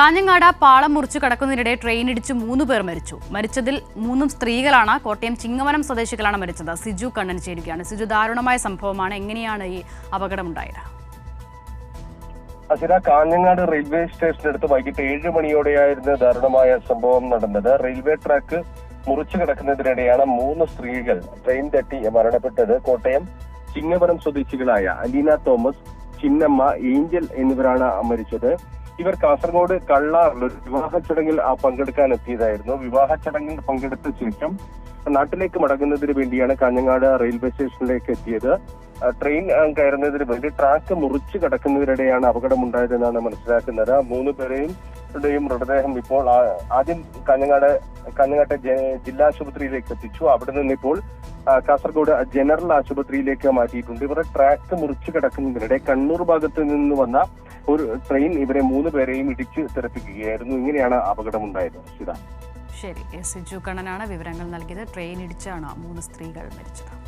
കാഞ്ഞങ്ങാട് പാളം മുറിച്ചു കടക്കുന്നതിനിടെ ട്രെയിൻ ഇടിച്ച് മൂന്ന് പേർ മരിച്ചു. മരിച്ചതിൽ മൂന്നും സ്ത്രീകളാണ്. കോട്ടയം ചിങ്ങവനം സ്വദേശികളാണ് മരിച്ചത്. സിജു കണ്ണൻ ചേരുകയാണ്. സിജു ദാരുണമായ സംഭവമാണ്. എങ്ങനെയാണ് ഈ അപകടമുണ്ടായത്? അച്ഛന കാഞ്ഞങ്ങാട് റെയിൽവേ സ്റ്റേഷനടുത്ത് വൈകിട്ട് ഏഴ് മണിയോടെയായിരുന്നു ദാരുണമായ സംഭവം നടന്നത്. റെയിൽവേ ട്രാക്ക് മുറിച്ചു കിടക്കുന്നതിനിടെയാണ് മൂന്ന് സ്ത്രീകൾ ട്രെയിൻ തട്ടി മരണപ്പെട്ടത്. കോട്ടയം ചിങ്ങവനം സ്വദേശികളായ അലീന തോമസ് ചിന്നമ്മ ഏഞ്ചൽ എന്നിവരാണ് മരിച്ചത്. ഇവർ കാസർഗോഡ് കള്ളാറിൽ ഒരു വിവാഹ ചടങ്ങിൽ പങ്കെടുക്കാൻ എത്തിയതായിരുന്നു. വിവാഹ ചടങ്ങിൽ പങ്കെടുത്ത ശേഷം നാട്ടിലേക്ക് മടങ്ങുന്നതിന് വേണ്ടിയാണ് കാഞ്ഞങ്ങാട് റെയിൽവേ സ്റ്റേഷനിലേക്ക് എത്തിയത്. ട്രെയിൻ കയറുന്നതിന് വേണ്ടി ട്രാക്ക് മുറിച്ചു കടക്കുന്നതിനിടെയാണ് അപകടമുണ്ടായതെന്നാണ് മനസ്സിലാക്കുന്നത്. മൂന്ന് പേരെയും യുടെയും മൃതദേഹം ഇപ്പോൾ ആദ്യം കാഞ്ഞങ്ങാട് കാഞ്ഞങ്ങാട്ടെ ജില്ലാ ആശുപത്രിയിലേക്ക് എത്തിച്ചു. അവിടെ നിന്ന് ഇപ്പോൾ കാസർഗോഡ് ജനറൽ ആശുപത്രിയിലേക്ക് മാറ്റിയിട്ടുണ്ട്. ഇവരുടെ ട്രാക്ക് മുറിച്ചു കിടക്കുന്നതിനിടെ കണ്ണൂർ ഭാഗത്ത് നിന്ന് വന്ന ഒരു ട്രെയിൻ ഇവരെ മൂന്ന് പേരെയും ഇടിച്ച് തെറിപ്പിക്കുകയായിരുന്നു. ഇങ്ങനെയാണ് അപകടമുണ്ടായത്. ശരി സിജു കണ്ണനാണ് വിവരങ്ങൾ നൽകിയത്. ട്രെയിൻ ഇടിച്ചാണ് മൂന്ന് സ്ത്രീകൾ മരിച്ചത്.